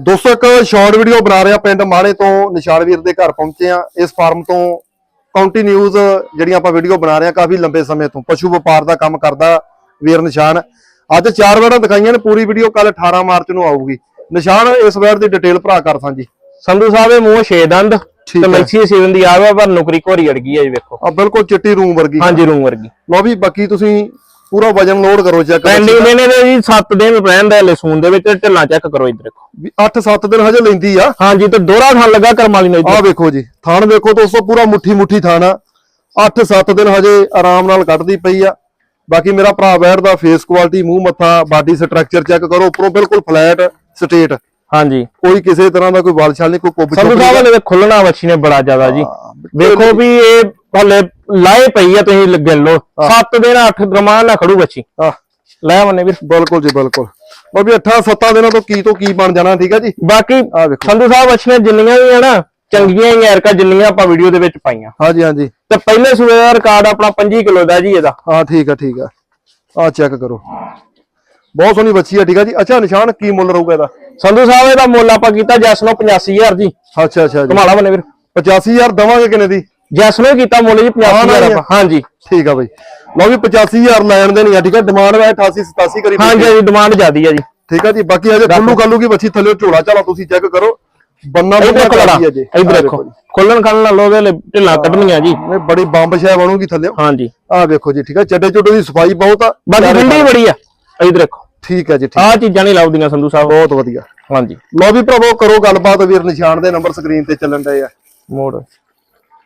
ਦੋਸਤੋ ਇੱਕ short video ਬਣਾ ਰਿਹਾ ਪਿੰਡ ਮਾਣੇ ਤੋਂ ਨਿਸ਼ਾਨ ਵੀਰ ਦੇ ਘਰ ਪਹੁੰਚੇ ਆ ਇਸ ਫਾਰਮ ਤੋਂ ਕਾਉਂਟੀ ਨਿਊਜ਼ ਜਿਹੜੀਆਂ ਆਪਾਂ ਵੀਡੀਓ ਬਣਾ ਰਹੇ ਆ ਕਾਫੀ ਲੰਬੇ ਸਮੇਂ ਤੋਂ। ਪਸ਼ੂ ਵਪਾਰ ਦਾ ਕੰਮ ਕਰਦਾ ਵੀਰ ਨਿਸ਼ਾਨ। ਅੱਜ ਚਾਰ ਵਾਰਾਂ ਦਿਖਾਈਆਂ ਨੇ ਪੂਰੀ ਵੀਡੀਓ ਕੱਲ 18 ਮਾਰਚ ਨੂੰ ਆਊਗੀ। ਨਿਸ਼ਾਨ ਇਸ ਵਾਰ ਦੀ ਡਿਟੇਲ ਭਰਾ ਕਰ ਸਾਂ ਜੀ ਸੰਧੂ ਸਾਹਿਬ ਇਹ ਮੂੰਹ ਛੇ ਦੰਦ ਤੇ ਸੀਜ਼ਨ ਦੀ ਆਵਾ ਪਰ ਨੁਕਰੀ ਘੋਰੀ ਅੜਗੀ ਹੈ ਜੀ ਵੇਖੋ। ਆ ਬਿਲਕੁਲ ਚਿੱਟੀ ਰੂਮ ਵਰਗੀ। ਹਾਂਜੀ ਰੂਮ ਵਰਗੀ। ਲਓ ਵੀ ਬਾਕੀ ਤੁਸੀਂ ਪੂਰਾ ਵਜਨ ਲੋਡ ਕਰੋ ਚੈੱਕ ਪੈਂਡਿੰਗ ਦੇ ਨੇ ਜੀ 7 ਦਿਨ ਰਹਿੰਦਾ ਲਸੂਨ ਦੇ ਵਿੱਚ ਢਿੱਲਾ ਚੈੱਕ ਕਰੋ ਇਧਰ ਦੇਖੋ। 8-7 ਦਿਨ ਹਜੇ ਲੈਂਦੀ ਆ। ਹਾਂਜੀ ਤੇ ਦੋਹਰਾ ਥਣ ਲੱਗਾ ਕਰਮਾਲੀ ਨੇ ਆਹ ਵੇਖੋ ਜੀ ਥਾਣ ਵੇਖੋ ਦੋਸਤੋ ਪੂਰਾ ਮੁੱਠੀ ਮੁੱਠੀ ਥਾਣ ਆ। 8-7 ਦਿਨ ਹਜੇ ਆਰਾਮ ਨਾਲ ਕੱਢਦੀ ਪਈ ਆ। ਬਾਕੀ ਮੇਰਾ ਭਰਾ ਬੈਠਦਾ ਫੇਸ ਕੁਆਲਿਟੀ ਮੂੰਹ ਮੱਥਾ ਬਾਡੀ ਸਟਰਕਚਰ ਚੈੱਕ ਕਰੋ ਉੱਪਰੋਂ ਬਿਲਕੁਲ ਫਲੈਟ ਸਟੇਟ ਹਾਂਜੀ। ਕੋਈ ਕਿਸੇ ਤਰ੍ਹਾਂ ਦਾ ਕੋਈ ਵਾਲਛਾਲ ਨਹੀਂ ਕੋਈ ਕੁੱਬ ਚੁੱਬ ਸਾਹਿਬ ਨੇ ਖੁੱਲਣਾ ਵੱਛੀ ਨੇ ਬੜਾ ਜ਼ਿਆਦਾ ਜੀ। ਵੇਖੋ ਵੀ ਇਹ ਹਲੇ ਲਾਏ ਪਈ ਆ ਤੁਸੀਂ ਲੱਗੇ ਲੋ 7 ਦਿਨ 8 ਰਮਾਨ ਨਾ ਖੜੂ ਆਹ ਲੈ ਮੰਨੇ ਵੀਰ। ਬਿਲਕੁਲ ਜੀ ਬਿਲਕੁਲ। ਉਹ ਵੀ 8-7 ਦਿਨਾਂ ਤੋਂ ਕੀ ਤੋਂ ਕੀ ਬਣ ਜਾਣਾ ਠੀਕ ਆ ਜੀ? ਬਾਕੀ ਸੰਧੂ ਸਾਹਿਬ ਵੱਛੀਆਂ ਜਿੰਨੀਆਂ ਵੀ ਆ ਨਾ ਚੰਗੀਆਂ ਹੀ ਐਰਕਾ ਜਿੰਨੀਆਂ ਆਪਾਂ ਵੀਡੀਓ ਦੇ ਵਿੱਚ ਪਾਈਆਂ। ਹਾਂਜੀ ਹਾਂਜੀ। ਤੇ ਪਹਿਲੇ ਸੂਏ ਦਾ ਰਿਕਾਰਡ ਆਪਣਾ 25 ਕਿਲੋ ਦਾ ਜੀ ਇਹਦਾ। ਹਾਂ ਠੀਕ ਆ ਠੀਕ ਆ। ਆ ਚੈੱਕ ਕਰੋ। ਬਹੁਤ ਸੋਹਣੀ ਬੱਚੀ ਆ ਠੀਕ ਆ ਜੀ। ਅੱਛਾ ਨਿਸ਼ਾਨ ਕੀ ਮੁੱਲ ਰਹੂਗਾ ਇਹਦਾ? ਸੰਧੂ ਸਾਹਿਬ ਇਹਦਾ ਮੁੱਲ ਆਪਾਂ ਕੀਤਾ ਜੈਸ ਨੂੰ 85000 ਜੀ। ਅੱਛਾ ਅੱਛਾ ਜੀ। ਕਮਾਲਾ ਬਨੇ ਵੀਰ। 85000 ਦਵਾਂਗੇ ਕਿੰਨੇ ਦੀ? ਜੈਸ ਨੂੰ ਕੀਤਾ ਮੁੱਲ ਜੀ 85000 ਆਪਾਂ। ਹਾਂਜੀ। ਠੀਕ ਆ ਬਈ ਲਓ ਵੀ 85000 ਲੈਣ ਦੇ ਨਹੀਂ ਆ ਠੀਕ ਆ? ਡਿਮਾਂਡ ਹੈ 88 87 ਕਰੀ ਹਾਂਜੀ ਹਾਂਜੀ ਡਿਮਾਂਡ ਜ਼ਿਆਦੀ ਆ ਜੀ। ਠੀਕ ਆ ਜੀ ਬਾਕੀ ਹਜੇ ਖੁੱਲੂ ਕੱਲੂ ਕੀ ਬੱਚੀ ਥੱਲੇ ਝੋਲਾ ਝਾਲਾ ਤੁਸੀਂ ਚੈੱਕ ਕਰੋ। ਬੰਨਾ ਇਧਰ ਬੰਨਾ ਖੜਾ ਕਰਦੀ ਆ ਜੀ। ਇਧਰ ਦੇਖੋ। ਖੋਲਣ ਖਾਣ ਨਾਲ ਉਹਦੇ ਲਈ ਢਿੱਲਾਂ ਕੱਢਣੀਆਂ ਜੀ। ਇਹ ਬੜੀ ਬੰਬ ਸ਼ੈ ਬਣੂਗੀ ਥੱਲੇ। ਹਾਂਜੀ। ਆਹ ਵੇਖੋ ਜੀ ਠੀਕ ਆ? ਚੱਡੇ ਚੁੱਡੇ ਦੀ ਸਫ਼ਾਈ ਬਹੁਤ ਆ। ਬਾਕੀ ਠੰਡੀ ਬੜੀ ਆ। ਇਧਰ ਦੇਖੋ। ਠੀਕ ਆ ਜੀ ਠੀਕ। ਆਹ ਚੀਜ਼ਾਂ ਨਹੀਂ ਲਾਉਦੀਆਂ ਸੰਧੂ ਸਾਹਿਬ। ਬਹੁਤ ਵਧੀਆ। ਹਾਂਜੀ। ਲਓ ਵੀ ਭਰਾਵੋ ਕਰੋ ਗੱਲਬਾਤ ਵੀਰ ਨਿਸ਼ਾਨ ਦੇ ਨੰਬਰ ਸਕਰੀਨ ਤੇ ਚੱਲਣ ਡਏ ਆ। ਮੋੜ।